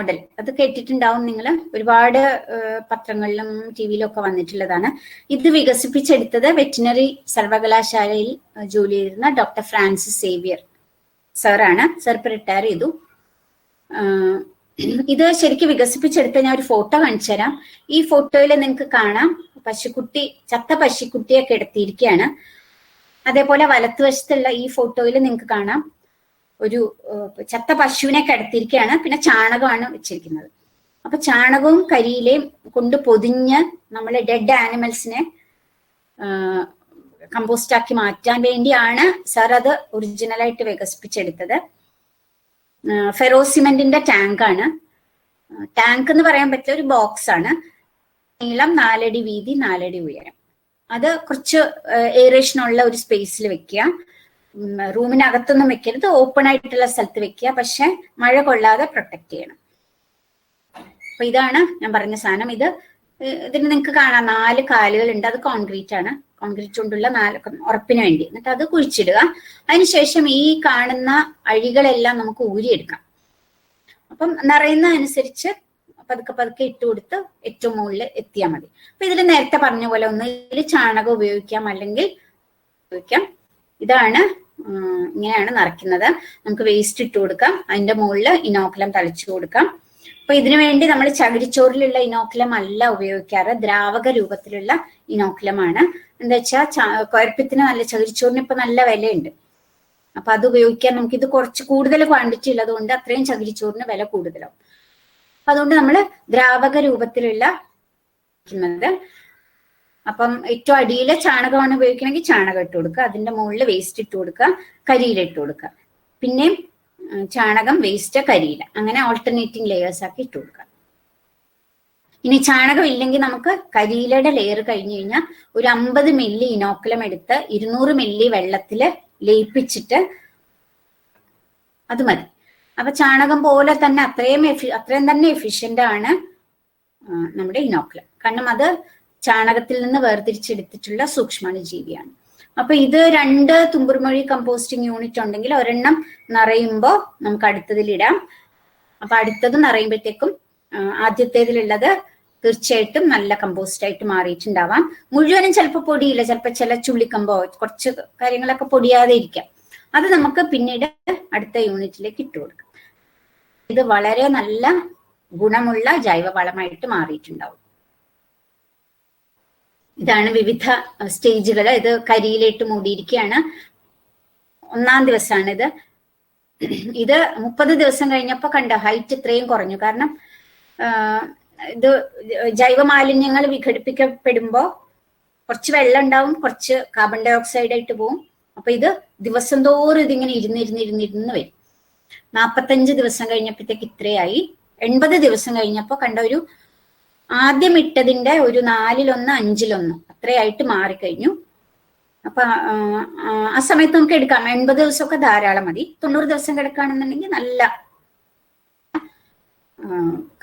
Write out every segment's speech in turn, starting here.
Model അത് കേട്ടിട്ടുണ്ടാവും നിങ്ങൾ. ഒരുപാട് പത്രങ്ങളിലും ടി വിയിലും ഒക്കെ വന്നിട്ടുള്ളതാണ്. ഇത് വികസിപ്പിച്ചെടുത്തത് വെറ്റിനറി സർവകലാശാലയിൽ ജോലി ചെയ്തിരുന്ന ഡോക്ടർ ഫ്രാൻസിസ് സേവിയർ സാറാണ്. സാർ ഇപ്പൊ റിട്ടയർ ചെയ്തു ഇത് ശരിക്കും വികസിപ്പിച്ചെടുത്ത ഞാൻ ഒരു ഫോട്ടോ കാണിച്ചു തരാം. ഈ ഫോട്ടോയിൽ നിങ്ങൾക്ക് കാണാം. പശുക്കുട്ടി ചത്ത പശുക്കുട്ടിയെ കിടത്തിയിരിക്കുകയാണ്. അതേപോലെ വലത്തുവശത്തുള്ള ഈ ഫോട്ടോയിൽ നിങ്ങൾക്ക് കാണാം. ഒരു ചത്ത പശുവിനെ കിടത്തിയിരിക്കുകയാണ്. പിന്നെ ചാണകമാണ് വെച്ചിരിക്കുന്നത്. അപ്പൊ ചാണകവും കരിയിലയും കൊണ്ട് പൊതിഞ്ഞ് നമ്മൾ ഡെഡ് ആനിമൽസിനെ കമ്പോസ്റ്റ് ആക്കി മാറ്റാൻ വേണ്ടിയാണ് സാർ അത് ഒറിജിനലായിട്ട് വികസിപ്പിച്ചെടുത്തത്. ഫെറോസിമെന്റിന്റെ ടാങ്കാണ്. ടാങ്ക് എന്ന് പറയാൻ പറ്റിയ ഒരു ബോക്സ് ആണ് നീളം നാലടി വീതി നാലടി ഉയരം. അത് കുറച്ച് ഏറേഷനുള്ള ഒരു സ്പേസിൽ വെക്കുക. റൂമിനകത്തൊന്നും വെക്കരുത്. ഓപ്പൺ ആയിട്ടുള്ള സ്ഥലത്ത് വെക്കുക. പക്ഷെ മഴ കൊള്ളാതെ പ്രൊട്ടക്ട് ചെയ്യണം. അപ്പൊ ഇതാണ് ഞാൻ പറഞ്ഞ സാധനം. ഇത് ഇതിന് നിങ്ങൾക്ക് കാണാം. നാല് കാലുകൾ ഉണ്ട് അത് കോൺക്രീറ്റ് ആണ്. കോൺക്രീറ്റ് കൊണ്ടുള്ള നാല് ഉറപ്പിന് വേണ്ടി. എന്നിട്ട് അത് കുഴിച്ചിടുക. അതിനുശേഷം ഈ കാണുന്ന അഴികളെല്ലാം നമുക്ക് ഊരിയെടുക്കാം. അപ്പം നിറയുന്ന അനുസരിച്ച് പതുക്കെ പതുക്കെ ഇട്ട് കൊടുത്ത് ഏറ്റവും മുകളിൽ എത്തിയാൽ മതി. അപ്പൊ ഇതിൽ നേരത്തെ പറഞ്ഞ പോലെ ഒന്നുകിൽ ചാണകം ഉപയോഗിക്കാം. അല്ലെങ്കിൽ ഉപയോഗിക്കാം. ഇതാണ് ഇങ്ങനെയാണ് നിറയ്ക്കുന്നത്. നമുക്ക് വേസ്റ്റ് ഇട്ട് കൊടുക്കാം. അതിന്റെ മുകളിൽ ഇനോക്കുലം തളിച്ചു കൊടുക്കാം. അപ്പൊ ഇതിനു വേണ്ടി നമ്മൾ ചകിരിച്ചോറിലുള്ള ഇനോക്കുലം അല്ല ഉപയോഗിക്കാറ്. ദ്രാവക രൂപത്തിലുള്ള ഇനോക്കുലമാണ് എന്താ വെച്ചാൽ കുഴപ്പത്തിന് നല്ല ചകിരിച്ചോറിന് ഇപ്പൊ നല്ല വിലയുണ്ട്. അപ്പൊ അത് ഉപയോഗിക്കാൻ നമുക്ക് ഇത് കുറച്ച് കൂടുതൽ ക്വാണ്ടിറ്റി ഉള്ളതുകൊണ്ട് അത്രയും ചകിരിച്ചോറിന് വില കൂടുതലാവും. അതുകൊണ്ട് നമ്മൾ ദ്രാവക രൂപത്തിലുള്ള അപ്പം ഏറ്റവും അടിയിലെ ചാണകമാണ് ഉപയോഗിക്കണമെങ്കിൽ ചാണകം ഇട്ട് കൊടുക്കുക. അതിന്റെ മുകളിൽ വേസ്റ്റ് ഇട്ട് കൊടുക്കുക. കരിയില ഇട്ട് കൊടുക്കുക. പിന്നെയും ചാണകം വേസ്റ്റ് കരിയില. അങ്ങനെ ഓൾട്ടർനേറ്റിംഗ് ലെയേഴ്സ് ആക്കി ഇട്ട് കൊടുക്കുക. ഇനി ചാണകം ഇല്ലെങ്കിൽ നമുക്ക് കരിയിലയുടെ ലെയർ കഴിഞ്ഞു കഴിഞ്ഞാൽ ഒരു അമ്പത് മില്ലി ഇനോക്കുലം എടുത്ത് ഇരുന്നൂറ് മില്ലി വെള്ളത്തിൽ ലയിപ്പിച്ചിട്ട് അത് മതി. അപ്പൊ ചാണകം പോലെ തന്നെ അത്രയും അത്രയും തന്നെ എഫിഷ്യന്റ് ആണ് നമ്മുടെ ഇനോക്കുലം കാരണം അത് ചാണകത്തിൽ നിന്ന് വേർതിരിച്ചെടുത്തിട്ടുള്ള സൂക്ഷ്മാണുജീവിയാണ്. അപ്പൊ ഇത് രണ്ട് തുമ്പുർമൊഴി കമ്പോസ്റ്റിംഗ് യൂണിറ്റ് ഉണ്ടെങ്കിൽ ഒരെണ്ണം നിറയുമ്പോൾ നമുക്ക് അടുത്തതിലിടാം അപ്പൊ അടുത്തത് നിറയുമ്പോഴത്തേക്കും ആദ്യത്തേതിലുള്ളത് തീർച്ചയായിട്ടും നല്ല കമ്പോസ്റ്റ് ആയിട്ട് മാറിയിട്ടുണ്ടാവാം. മുഴുവനും ചിലപ്പോൾ പൊടിയില്ല ചിലപ്പോൾ ചില ചുള്ളിക്കമ്പോ കുറച്ച് കാര്യങ്ങളൊക്കെ പൊടിയാതെ ഇരിക്കാം. അത് നമുക്ക് പിന്നീട് അടുത്ത യൂണിറ്റിലേക്ക് ഇട്ട് കൊടുക്കാം. ഇത് വളരെ നല്ല ഗുണമുള്ള ജൈവവളമായിട്ട് മാറിയിട്ടുണ്ടാവും. ഇതാണ് വിവിധ സ്റ്റേജുകൾ. ഇത് കരിയിലിട്ട് മൂടിയിരിക്കുകയാണ്. ഒന്നാം ദിവസമാണ് ഇത് ഇത് മുപ്പത് ദിവസം കഴിഞ്ഞപ്പോ കണ്ട ഹൈറ്റ് ഇത്രയും കുറഞ്ഞു. കാരണം ഇത് ജൈവ മാലിന്യങ്ങൾ വിഘടിപ്പിക്കപ്പെടുമ്പോ കുറച്ച് വെള്ളം ഉണ്ടാവും കുറച്ച് കാർബൺ ഡൈ ഓക്സൈഡ് ആയിട്ട് പോവും. അപ്പൊ ഇത് ദിവസം തോറും ഇതിങ്ങനെ ഇരുന്നിരുന്നിരുന്നിരുന്ന് വരും. നാപ്പത്തഞ്ച് ദിവസം കഴിഞ്ഞപ്പോഴത്തേക്ക് ഇത്രയായി. എൺപത് ദിവസം കഴിഞ്ഞപ്പോ കണ്ട ഒരു ആദ്യം ഇട്ടതിന്റെ ഒരു നാലിലൊന്ന് അഞ്ചിലൊന്ന് അത്രയായിട്ട് മാറിക്കഴിഞ്ഞു. അപ്പൊ ആ സമയത്ത് നമുക്ക് എടുക്കാം. എൺപത് ദിവസമൊക്കെ ധാരാളം മതി. തൊണ്ണൂറ് ദിവസം കിടക്കുകയാണെന്നുണ്ടെങ്കിൽ നല്ല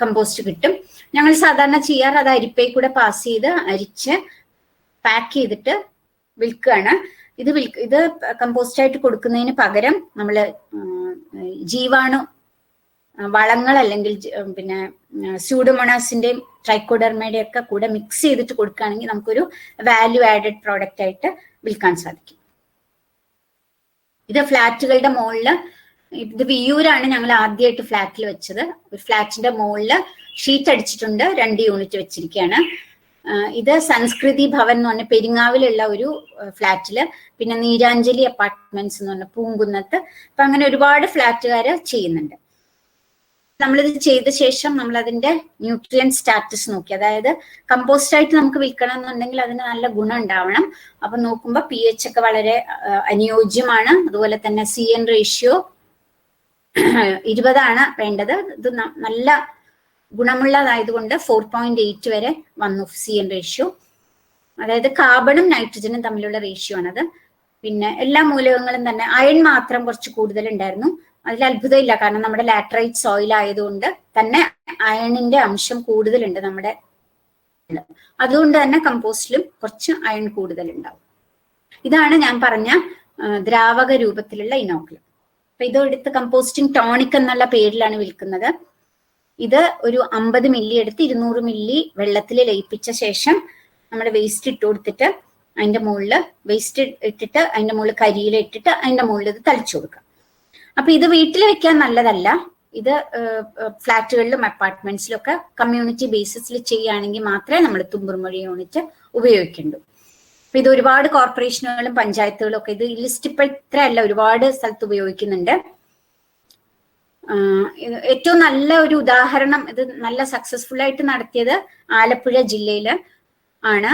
കമ്പോസ്റ്റ് കിട്ടും. ഞങ്ങൾ സാധാരണ ചെയ്യാറ് അത് അരിപ്പയിൽ കൂടെ പാസ് ചെയ്ത് അരിച്ച് പാക്ക് ചെയ്തിട്ട് വിൽക്കുകയാണ്. ഇത് വിൽ ഇത് കമ്പോസ്റ്റ് ആയിട്ട് കൊടുക്കുന്നതിന് പകരം നമ്മൾ ജീവാണു വളങ്ങൾ അല്ലെങ്കിൽ പിന്നെ സ്യൂഡോമോണാസിന്റെയും ട്രൈക്കോഡർമയുടെ ഒക്കെ കൂടെ മിക്സ് ചെയ്തിട്ട് കൊടുക്കുകയാണെങ്കിൽ നമുക്കൊരു വാല്യൂ ആഡഡ് പ്രോഡക്റ്റ് ആയിട്ട് വിൽക്കാൻ സാധിക്കും. ഇത് ഫ്ലാറ്റുകളുടെ മുകളിൽ ഇത് വിയൂരാണ് ഞങ്ങൾ ആദ്യമായിട്ട് ഫ്ലാറ്റിൽ വെച്ചത്. ഒരു ഫ്ലാറ്റിന്റെ മുകളിൽ ഷീറ്റ് അടിച്ചിട്ടുണ്ട് രണ്ട് യൂണിറ്റ് വെച്ചിരിക്കുകയാണ്. ഇത് സംസ്കൃതി ഭവൻ എന്ന് പറഞ്ഞ പെരിങ്ങാവിലുള്ള ഒരു ഫ്ലാറ്റിൽ പിന്നെ നീരാഞ്ജലി അപ്പാർട്ട്മെന്റ്സ് എന്ന് പറഞ്ഞ പൂങ്കുന്നത്ത്. അപ്പൊ അങ്ങനെ ഒരുപാട് ഫ്ലാറ്റുകാര് ചെയ്യുന്നുണ്ട്. നമ്മളിത് ചെയ്ത ശേഷം നമ്മൾ അതിന്റെ ന്യൂട്രിയൻ സ്റ്റാറ്റസ് നോക്കി. അതായത് കമ്പോസ്റ്റ് ആയിട്ട് നമുക്ക് വിൽക്കണം എന്നുണ്ടെങ്കിൽ അതിന് നല്ല ഗുണം ഉണ്ടാവണം അപ്പൊ നോക്കുമ്പോൾ പി എച്ച് ഒക്കെ വളരെ അനുയോജ്യമാണ്. അതുപോലെ തന്നെ സി എൻ റേഷ്യോ ഇരുപതാണ് വേണ്ടത്. ഇത് നല്ല ഗുണമുള്ളതായതുകൊണ്ട് ഫോർ പോയിന്റ് എയ്റ്റ് വരെ വന്നു സി എൻ റേഷ്യോ അതായത് കാർബണും നൈട്രജനും തമ്മിലുള്ള റേഷ്യോ ആണത്. പിന്നെ എല്ലാ മൂലകങ്ങളും തന്നെ അയൺ മാത്രം കുറച്ച് കൂടുതൽ ഉണ്ടായിരുന്നു അതിൽ അത്ഭുതമില്ല. കാരണം നമ്മുടെ ലാറ്ററൈറ്റ് സോയിൽ ആയതുകൊണ്ട് തന്നെ അയണിന്റെ അംശം കൂടുതലുണ്ട് നമ്മുടെ അതുകൊണ്ട് തന്നെ കമ്പോസ്റ്റിലും കുറച്ച് അയൺ കൂടുതൽ ഉണ്ടാവും ഇതാണ് ഞാൻ പറഞ്ഞ ദ്രാവക രൂപത്തിലുള്ള ഇനോക്കുലം. അപ്പൊ ഇത് എടുത്ത് കമ്പോസ്റ്റിംഗ് ടോണിക് എന്നുള്ള പേരിലാണ് വിൽക്കുന്നത്. ഇത് ഒരു അമ്പത് മില്ലി എടുത്ത് ഇരുന്നൂറ് മില്ലി വെള്ളത്തിൽ ലയിപ്പിച്ച ശേഷം നമ്മൾ വേസ്റ്റ് ഇട്ട് കൊടുത്തിട്ട് അതിന്റെ മുകളിൽ വേസ്റ്റ് ഇട്ടിട്ട് അതിന്റെ മുകളിൽ കരിയില ഇട്ടിട്ട് അതിന്റെ മുകളിൽ ഇത് തളിച്ചു കൊടുക്കുക. അപ്പൊ ഇത് വീട്ടിൽ വെക്കാൻ നല്ലതല്ല. ഇത് ഫ്ലാറ്റുകളിലും അപ്പാർട്ട്മെന്റ്സിലും ഒക്കെ കമ്മ്യൂണിറ്റി ബേസിസിൽ ചെയ്യുകയാണെങ്കിൽ മാത്രമേ നമ്മൾ തുമ്പുർമൊഴി യൂണിറ്റ് ഉപയോഗിക്കേണ്ടൂ. അപ്പൊ ഇത് ഒരുപാട് കോർപ്പറേഷനുകളും പഞ്ചായത്തുകളും ഒക്കെ ഇത് ലിസ്റ്റ് ഇപ്പൊ ഇത്ര അല്ല ഒരുപാട് സ്ഥലത്ത് ഉപയോഗിക്കുന്നുണ്ട്. ഏറ്റവും നല്ല ഒരു ഉദാഹരണം ഇത് നല്ല സക്സസ്ഫുൾ ആയിട്ട് നടത്തിയത് ആലപ്പുഴ ജില്ലയിൽ ആണ്.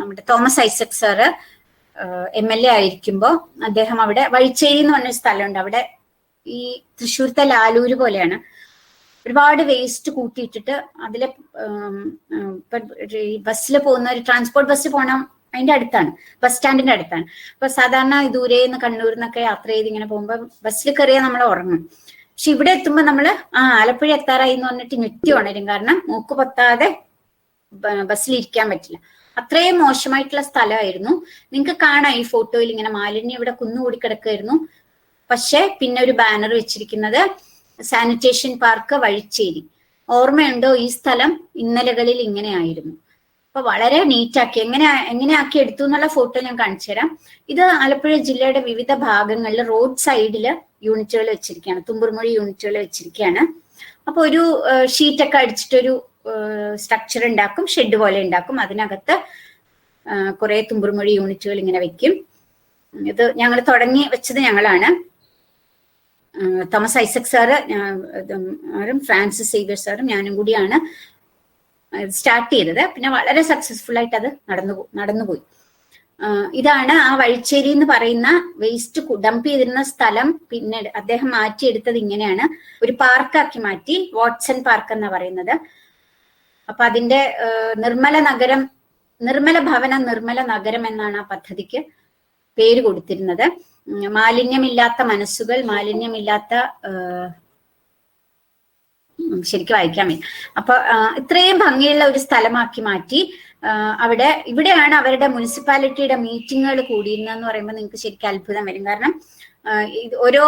നമ്മുടെ Thomas Isaac sir. M L A ആയിരിക്കുമ്പോൾ അദ്ദേഹം അവിടെ വഴിച്ചേരി എന്ന് പറഞ്ഞൊരു സ്ഥലമുണ്ട്. അവിടെ ഈ തൃശ്ശൂരത്തെ ലാലൂര് പോലെയാണ്. ഒരുപാട് വേസ്റ്റ് കൂട്ടിയിട്ടിട്ട് അതിലെ ബസ്സിൽ പോകുന്ന ഒരു ട്രാൻസ്പോർട്ട് ബസ് പോകണം അതിന്റെ അടുത്താണ്. ബസ് സ്റ്റാൻഡിന്റെ അടുത്താണ്. അപ്പൊ സാധാരണ ദൂരെ നിന്ന് കണ്ണൂരിൽ നിന്നൊക്കെ യാത്ര ചെയ്ത് ഇങ്ങനെ പോകുമ്പോൾ ബസ്സിൽ കയറിയാൽ നമ്മൾ ഉറങ്ങും. പക്ഷെ ഇവിടെ എത്തുമ്പോൾ നമ്മൾ ആ ആലപ്പുഴ എത്താറായി എന്ന് പറഞ്ഞിട്ട് ഞെട്ടി ഉണരും. കാരണം മൂക്ക് പൊത്താതെ ബസ്സിൽ ഇരിക്കാൻ പറ്റില്ല. അത്രയും മോശമായിട്ടുള്ള സ്ഥലമായിരുന്നു. നിങ്ങൾക്ക് കാണാം ഈ ഫോട്ടോയിൽ ഇങ്ങനെ മാലിന്യം ഇവിടെ കുന്നുകൂടി കിടക്കുമായിരുന്നു പക്ഷെ പിന്നെ ഒരു ബാനർ വെച്ചിരിക്കുന്നത് സാനിറ്റേഷൻ പാർക്ക് വഴിച്ചേരി. ഓർമ്മയുണ്ടോ? ഈ സ്ഥലം ഇന്നലകളിൽ ഇങ്ങനെ ആയിരുന്നു അപ്പൊ വളരെ നീറ്റാക്കി. എങ്ങനെ എങ്ങനെ ആക്കി എടുത്തു എന്നുള്ള ഫോട്ടോ ഞാൻ കാണിച്ചു തരാം. ഇത് ആലപ്പുഴ ജില്ലയുടെ വിവിധ ഭാഗങ്ങളിൽ റോഡ് സൈഡിൽ യൂണിറ്റുകൾ വെച്ചിരിക്കുകയാണ്. തുമ്പുർമൊഴി യൂണിറ്റുകൾ വെച്ചിരിക്കുകയാണ്. അപ്പൊ ഒരു ഷീറ്റൊക്കെ അടിച്ചിട്ടൊരു സ്ട്രക്ചർ ഉണ്ടാക്കും ഷെഡ് പോലെ ഉണ്ടാക്കും. അതിനകത്ത് കുറെ തുമ്പുറുമൊഴി യൂണിറ്റുകൾ ഇങ്ങനെ വെക്കും. ഇത് ഞങ്ങൾ തുടങ്ങി വെച്ചത് ഞങ്ങളാണ്. തോമസ് ഐസക് സാറ് ആരും ഫ്രാൻസിസ് സേവിയർ സാറും ഞാനും കൂടിയാണ് സ്റ്റാർട്ട് ചെയ്തത്. പിന്നെ വളരെ സക്സസ്ഫുൾ ആയിട്ട് അത് നടന്നു നടന്നുപോയി ഇതാണ് ആ വഴിച്ചേരി എന്ന് പറയുന്ന വേസ്റ്റ് ഡംപ് ചെയ്തിരുന്ന സ്ഥലം. പിന്നെ അദ്ദേഹം മാറ്റിയെടുത്തത് ഇങ്ങനെയാണ്. ഒരു പാർക്കാക്കി മാറ്റി വാട്സൺ പാർക്ക് എന്നാ പറയുന്നത്. അപ്പൊ അതിന്റെ നിർമ്മല നഗരം നിർമ്മല ഭവന നിർമ്മല നഗരം എന്നാണ് ആ പദ്ധതിക്ക് പേര് കൊടുത്തിരുന്നത്. മാലിന്യമില്ലാത്ത മനസ്സുകൾ മാലിന്യമില്ലാത്ത ശരിക്കും വായിക്കാൻ വയ്യ. അപ്പൊ ഇത്രയും ഭംഗിയുള്ള ഒരു സ്ഥലമാക്കി മാറ്റി അവിടെ ഇവിടെയാണ് അവരുടെ മുനിസിപ്പാലിറ്റിയുടെ മീറ്റിങ്ങുകൾ കൂടിയിരുന്നതെന്ന് പറയുമ്പോൾ നിങ്ങൾക്ക് ശരിക്കും അത്ഭുതം വരും. കാരണം ഓരോ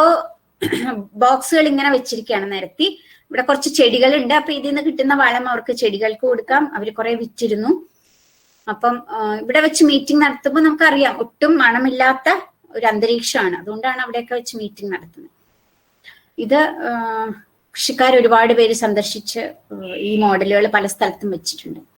ബോക്സുകൾ ഇങ്ങനെ വെച്ചിരിക്കുകയാണ് നിരത്തി. ഇവിടെ കുറച്ച് ചെടികളുണ്ട്. അപ്പൊ ഇതിൽ നിന്ന് കിട്ടുന്ന വളം അവർക്ക് ചെടികൾക്ക് കൊടുക്കാം. അവർ കുറെ വിറ്റിരുന്നു. അപ്പം ഇവിടെ വെച്ച് മീറ്റിംഗ് നടത്തുമ്പോൾ നമുക്കറിയാം ഒട്ടും മണമില്ലാത്ത ഒരു അന്തരീക്ഷമാണ്. അതുകൊണ്ടാണ് അവിടെയൊക്കെ വെച്ച് മീറ്റിംഗ് നടത്തുന്നത്. ഇത് കൃഷിക്കാർ ഒരുപാട് പേര് സന്ദർശിച്ച് ഈ മോഡലുകൾ പല സ്ഥലത്തും വെച്ചിട്ടുണ്ട്.